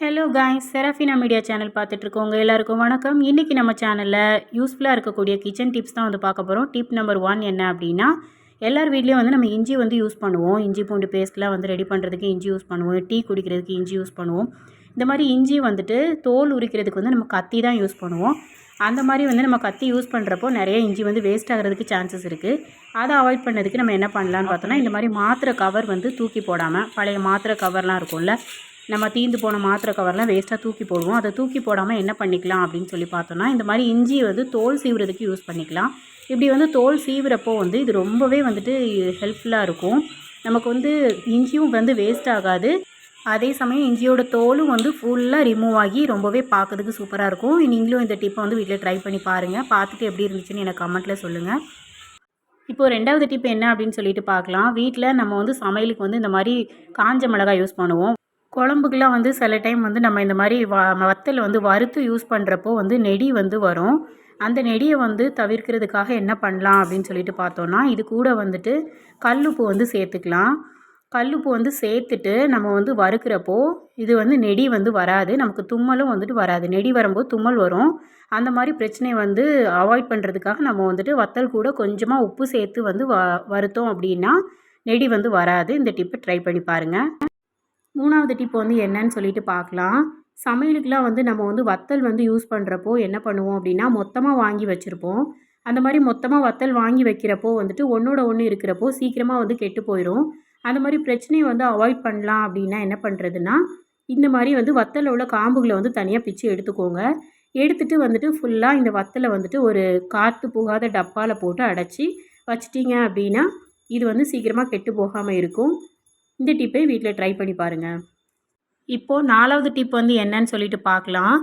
Hello guys Serafina media channel பார்த்துட்ருக்கோங்க. எல்லாருக்கும் வணக்கம். இன்றைக்கி நம்ம சேனலில் யூஸ்ஃபுல்லாக இருக்கக்கூடிய கிச்சன் டிப்ஸ் தான் வந்து பார்க்க போகிறோம் டிப் நம்பர் ஒன் என்ன அப்படின்னா எல்லார் வீட்லேயும் வந்து நம்ம இஞ்சி வந்து யூஸ் பண்ணுவோம். இஞ்சி பூண்டு பேஸ்ட்லாம் வந்து ரெடி பண்ணுறதுக்கு இஞ்சி யூஸ் பண்ணுவோம். டீ குடிக்கிறதுக்கு இஞ்சி யூஸ் பண்ணுவோம். இந்த மாதிரி இஞ்சி வந்துட்டு தோல் உரிக்கிறதுக்கு வந்து நம்ம கத்தி தான் யூஸ் பண்ணுவோம். அந்த மாதிரி வந்து நம்ம கத்தி யூஸ் பண்ணுறப்போ நிறைய இஞ்சி வந்து வேஸ்ட் ஆகிறதுக்கு சான்சஸ் இருக்குது அதை அவாய்ட் பண்ணதுக்கு நம்ம என்ன பண்ணலான்னு பார்த்தோன்னா இந்த மாதிரி மாத்திரை கவர் வந்து தூக்கி போடாமல் பழைய மாத்திரை கவர்லாம் இருக்கும்ல நம்ம தீந்து போன மாத்திரை கவர்லாம் வேஸ்ட்டாக தூக்கி போடுவோம். அதை தூக்கி போடாமல் என்ன பண்ணிக்கலாம் அப்படின்னு சொல்லி பார்த்தோன்னா இந்த மாதிரி இஞ்சி வந்து தோல் சீவுறதுக்கு யூஸ் பண்ணிக்கலாம். இப்படி வந்து தோல் சீவுறப்போ வந்து இது ரொம்பவே வந்துட்டு ஹெல்ப்ஃபுல்லாக இருக்கும். நமக்கு வந்து இஞ்சியும் வந்து வேஸ்ட் ஆகாது. அதே சமயம் இஞ்சியோட தோலும் வந்து ஃபுல்லாக ரிமூவ் ஆகி ரொம்பவே பார்க்கறதுக்கு சூப்பராக இருக்கும். நீங்களும் இந்த டிப்பை வந்து வீட்டில் ட்ரை பண்ணி பாருங்கள் பார்த்துட்டு எப்படி இருந்துச்சுன்னு எனக்கு கமெண்ட்டில் சொல்லுங்கள் இப்போது ரெண்டாவது டிப் என்ன அப்படின்னு சொல்லிட்டு பார்க்கலாம். வீட்டில் நம்ம வந்து சமையலுக்கு வந்து இந்த மாதிரி காஞ்ச மிளகாய் யூஸ் பண்ணுவோம். குழம்புக்கெலாம் வந்து சில டைம் வந்து நம்ம இந்த மாதிரி வ வத்தல் வந்து வறுத்து யூஸ் பண்ணுறப்போ வந்து நெடி வந்து வரும். அந்த நெடியை வந்து தவிர்க்கிறதுக்காக என்ன பண்ணலாம் அப்படின்னு சொல்லிட்டு பார்த்தோன்னா இது கூட வந்துட்டு கல்லுப்பு வந்து சேர்த்துக்கலாம். கல்லுப்பு வந்து சேர்த்துட்டு நம்ம வந்து வறுக்கிறப்போ இது வந்து நெடி வந்து வராது. நமக்கு தும்மலும் வந்துட்டு வராது. நெடி வரும்போது தும்மல் வரும். அந்த மாதிரி பிரச்சனையை வந்து அவாய்ட் பண்ணுறதுக்காக நம்ம வந்துட்டு வத்தல் கூட கொஞ்சமாக உப்பு சேர்த்து வந்து வ வறுத்தோம் அப்படின்னா நெடி வந்து வராது. இந்த டிப்பை ட்ரை பண்ணி பாருங்கள் மூணாவது டிப் வந்து என்னன்னு சொல்லிட்டு பார்க்கலாம். சமையலுக்குலாம் வந்து நம்ம வந்து வத்தல் வந்து யூஸ் பண்ணுறப்போ என்ன பண்ணுவோம் அப்படின்னா மொத்தமாக வாங்கி வச்சுருப்போம். அந்த மாதிரி மொத்தமாக வத்தல் வாங்கி வைக்கிறப்போ வந்துட்டு ஒன்றோட ஒன்று இருக்கிறப்போ சீக்கிரமாக வந்து கெட்டு போயிடும் அந்த மாதிரி பிரச்சனையை வந்து அவாய்ட் பண்ணலாம் அப்படின்னா என்ன பண்ணுறதுன்னா இந்த மாதிரி வந்து வத்தலில் உள்ள காம்புகளை வந்து தனியாக பிச்சு எடுத்துக்கோங்க. எடுத்துகிட்டு வந்துட்டு ஃபுல்லாக இந்த வத்தலை வந்துட்டு ஒரு காற்று போகாத டப்பாவில் போட்டு அடைச்சி வச்சிட்டிங்க அப்படின்னா இது வந்து சீக்கிரமாக கெட்டு போகாமல் இருக்கும். இந்த டிப்பை வீட்டில் ட்ரை பண்ணி பாருங்கள் இப்போது நாலாவது டிப் வந்து என்னன்னு சொல்லிட்டு பார்க்கலாம்.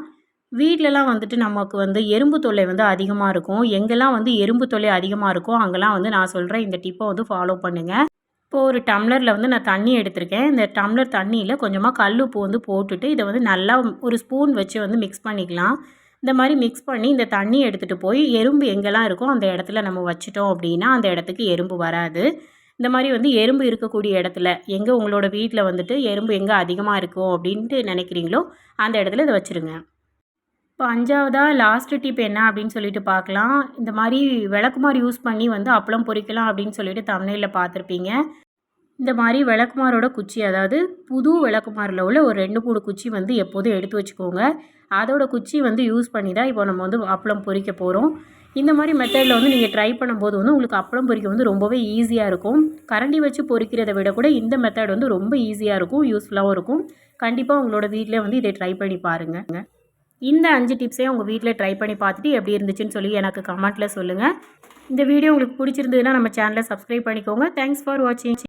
வீட்டிலலாம் வந்துட்டு நமக்கு வந்து எறும்பு தொல்லை வந்து அதிகமாக இருக்கும். எங்கெல்லாம் வந்து எறும்பு தொல்லை அதிகமாக இருக்கோ அங்கெல்லாம் வந்து நான் சொல்கிறேன் இந்த டிப்பை வந்து ஃபாலோ பண்ணுங்கள் இப்போது ஒரு டம்ளரில் வந்து நான் தண்ணி எடுத்திருக்கேன். இந்த டம்ளர் தண்ணியில் கொஞ்சமாக கல் உப்பு வந்து போட்டுட்டு இதை வந்து நல்லா ஒரு ஸ்பூன் வச்சு வந்து மிக்ஸ் பண்ணிக்கலாம். இந்த மாதிரி மிக்ஸ் பண்ணி இந்த தண்ணி எடுத்துகிட்டு போய் எறும்பு எங்கெல்லாம் இருக்கோ அந்த இடத்துல நம்ம வச்சிட்டோம் அப்படின்னா அந்த இடத்துக்கு எறும்பு வராது. இந்த மாதிரி வந்து எறும்பு இருக்கக்கூடிய இடத்துல எங்கே உங்களோட வீட்டில் வந்துட்டு எறும்பு எங்கே அதிகமாக இருக்கும் அப்படின்ட்டு நினைக்கிறீங்களோ அந்த இடத்துல இதை வச்சுருங்க. இப்போ அஞ்சாவதாக லாஸ்ட்டு டிப் என்ன அப்படின்னு சொல்லிட்டு பார்க்கலாம். இந்த மாதிரி விளக்குமாறு யூஸ் பண்ணி வந்து அப்பளம் பொறிக்கலாம் அப்படின்னு சொல்லிட்டு தமிழில் பார்த்துருப்பீங்க. இந்த மாதிரி விளக்குமாரோட குச்சி அதாவது புது விளக்குமாரில் உள்ள ஒரு ரெண்டு மூணு குச்சி வந்து எப்போதும் எடுத்து வச்சுக்கோங்க. அதோட குச்சி வந்து யூஸ் பண்ணி தான் இப்போ நம்ம வந்து அப்பளம் பொறிக்க போகிறோம் இந்த மாதிரி மெத்தடில் வந்து நீங்கள் ட்ரை பண்ணும்போது வந்து உங்களுக்கு அப்பளம் பொறிக்க வந்து ரொம்பவே ஈஸியாக இருக்கும். கரண்டி வச்சு பொறிக்கிறத விட கூட இந்த மெத்தட் வந்து ரொம்ப ஈஸியாக இருக்கும் யூஸ்ஃபுல்லாகவும் இருக்கும். கண்டிப்பாக உங்களோட வீட்டில் வந்து இதை ட்ரை பண்ணி பாருங்கள் இந்த அஞ்சு டிப்ஸையும் உங்கள் வீட்டில் ட்ரை பண்ணி பார்த்துட்டு எப்படி இருந்துச்சுன்னு சொல்லி எனக்கு கமெண்ட்டில் சொல்லுங்கள் இந்த வீடியோ உங்களுக்கு பிடிச்சிருந்ததுன்னா நம்ம சேனலை சப்ஸ்கிரைப் பண்ணிக்கோங்க. தேங்க்ஸ் ஃபார் வாட்சிங்